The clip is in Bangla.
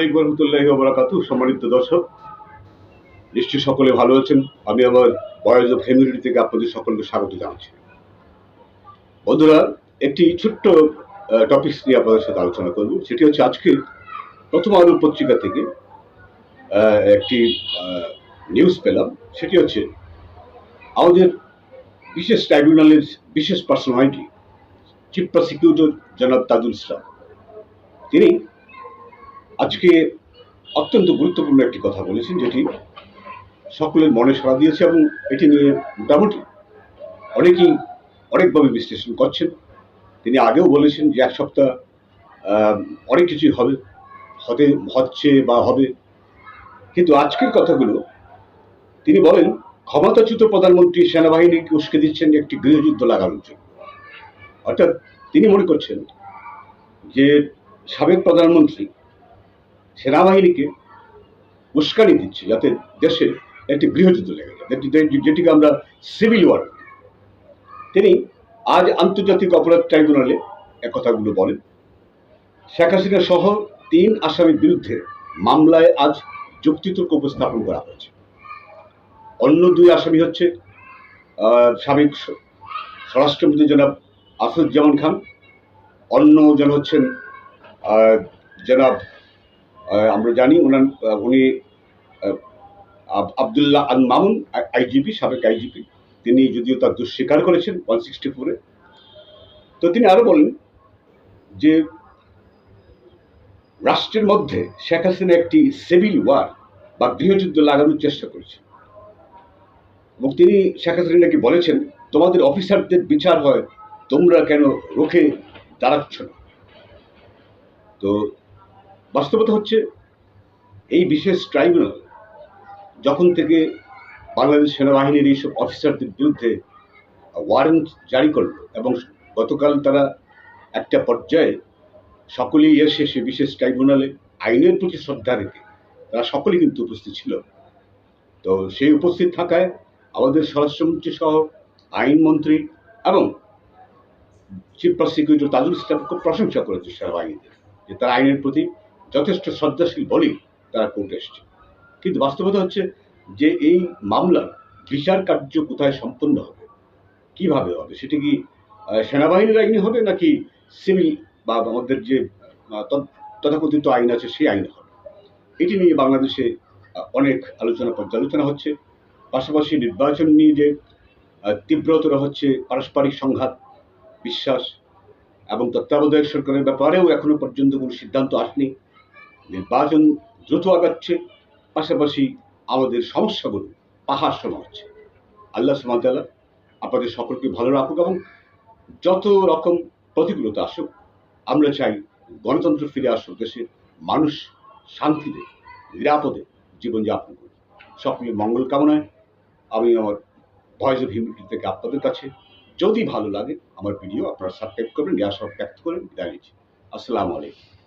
আলাইকুম রহমতুল্লাহ বরাকাতু। সম্মানিত দর্শক সকলে ভালো আছেন। আমি আমার থেকে আপনাদের সকলকে স্বাগত জানাচ্ছি। বন্ধুরা, একটি ছোট্ট নিয়ে আপনাদের সাথে আলোচনা করব। সেটি হচ্ছে আজকে প্রথম আলো পত্রিকা থেকে একটি নিউজ পেলাম। সেটি হচ্ছে আমাদের বিশেষ ট্রাইব্যুনালের বিশেষ পার্সোনালিটি চিফ প্রসিকিউটর জনাব তাজুল ইসলাম। তিনি আজকে অত্যন্ত গুরুত্বপূর্ণ একটি কথা বলেছেন, যেটি সকলের মনে সাড়া দিয়েছে এবং এটি নিয়ে মোটামুটি অনেকেই অনেকভাবে বিশ্লেষণ করছেন। তিনি আগেও বলেছেন যে এক সপ্তাহ অনেক কিছুই হবে, হতে, হচ্ছে বা হবে। কিন্তু আজকের কথাগুলো, তিনি বলেন, ক্ষমতাচ্যুত প্রধানমন্ত্রী সেনাবাহিনীকে উস্কে দিচ্ছেন একটি গৃহযুদ্ধ লাগানোর জন্য। অর্থাৎ তিনি মনে করছেন যে সাবেক প্রধানমন্ত্রী সেনাবাহিনীকে উস্কানি দিচ্ছে যাতে দেশে একটি গৃহযুদ্ধ লেগে যায়। যেটি- যেটি- যেটিকে আমরা সিভিল ওয়ার তিনি আজ আন্তর্জাতিক অপরাধ ট্রাইব্যুনালে এক কথাগুলো বলেন। শেখ হাসিনা সহ তিন আসামির বিরুদ্ধে মামলায় আজ যুক্তিতর্ক উপস্থাপন করা হয়েছে। অন্য দুই আসামি হচ্ছে সাবেক স্বরাষ্ট্রমন্ত্রী জনাব আসাদুজ্জামান খান। অন্য জন হচ্ছেন জনাব আমরা জানি ওনার উনি আবদুল্লাহ আল মামুন আইজিপি, সাবেক আইজিপি। তিনি যদিও তার দোষ স্বীকার করেছেন ওয়ান সিক্সটি ফোরে তো তিনি আরও বলেন যে রাষ্ট্রের মধ্যে শেখ হাসিনা একটি সিভিল ওয়ার বা গৃহযুদ্ধ লাগানোর চেষ্টা করেছে। এবং তিনি শেখ হাসিনা নাকি বলেছেন, তোমাদের অফিসারদের বিচার হয়, তোমরা কেন রোখে দাঁড়াচ্ছ না? তো বাস্তবতা হচ্ছে, এই বিশেষ ট্রাইব্যুনাল যখন থেকে বাংলাদেশ সেনাবাহিনীর এইসব অফিসারদের বিরুদ্ধে ওয়ারেন্ট জারি করল এবং গতকাল তারা একটা পর্যায়ে সকলেই এসে সে বিশেষ ট্রাইব্যুনালে আইনের প্রতি শ্রদ্ধা রেখে তারা সকলেই কিন্তু উপস্থিত ছিল। তো সেই উপস্থিত থাকায় আমাদের স্বরাষ্ট্রমন্ত্রী সহ আইনমন্ত্রী এবং চিফ প্রসিকিউটর তাজুল ইসলাম খুব প্রশংসা করেছে সেনাবাহিনীদের যে তারা আইনের প্রতি যথেষ্ট শ্রদ্ধাশীল বলেই তারা কোর্টে এসছে। কিন্তু বাস্তবতা হচ্ছে যে এই মামলার বিচার কার্য কোথায় সম্পন্ন হবে? কীভাবে হবে? সেটি কি সেনাবাহিনীর আইনে হবে নাকি সিভিল বা আমাদের যে তথাকথিত আইন আছে সেই আইন হবে? এটি নিয়ে বাংলাদেশে অনেক আলোচনা পর্যালোচনা হচ্ছে। পাশাপাশি নির্বাচন নিয়ে যে তীব্রতর হচ্ছে পারস্পরিক সংঘাত, বিশ্বাস এবং তত্ত্বাবধায়ক সরকারের ব্যাপারেও এখনও পর্যন্ত কোনো সিদ্ধান্ত আসেনি। নির্বাচন দ্রুত আগাচ্ছে, পাশাপাশি আমাদের সমস্যাগুলো পাহাড় সম হচ্ছে আল্লাহ সুমাতাল্লাহ আপনাদের সকলকে ভালো রাখুক এবং যত রকম প্রতিকূলতা আসুক, আমরা চাই গণতন্ত্র ফিরে আসুক, দেশে মানুষ শান্তিতে, নিরাপদে জীবনযাপন করুক। সকলের মঙ্গল কামনায় আমি আমার ভয়েস অফ হিউমিটি থেকে আপনাদের কাছে, যদি ভালো লাগে আমার ভিডিও আপনারা সাবস্ক্রাইব করবেন ইয়া সব ব্যক্ত করেন নিচ্ছি। আসসালামু আলাইকুম।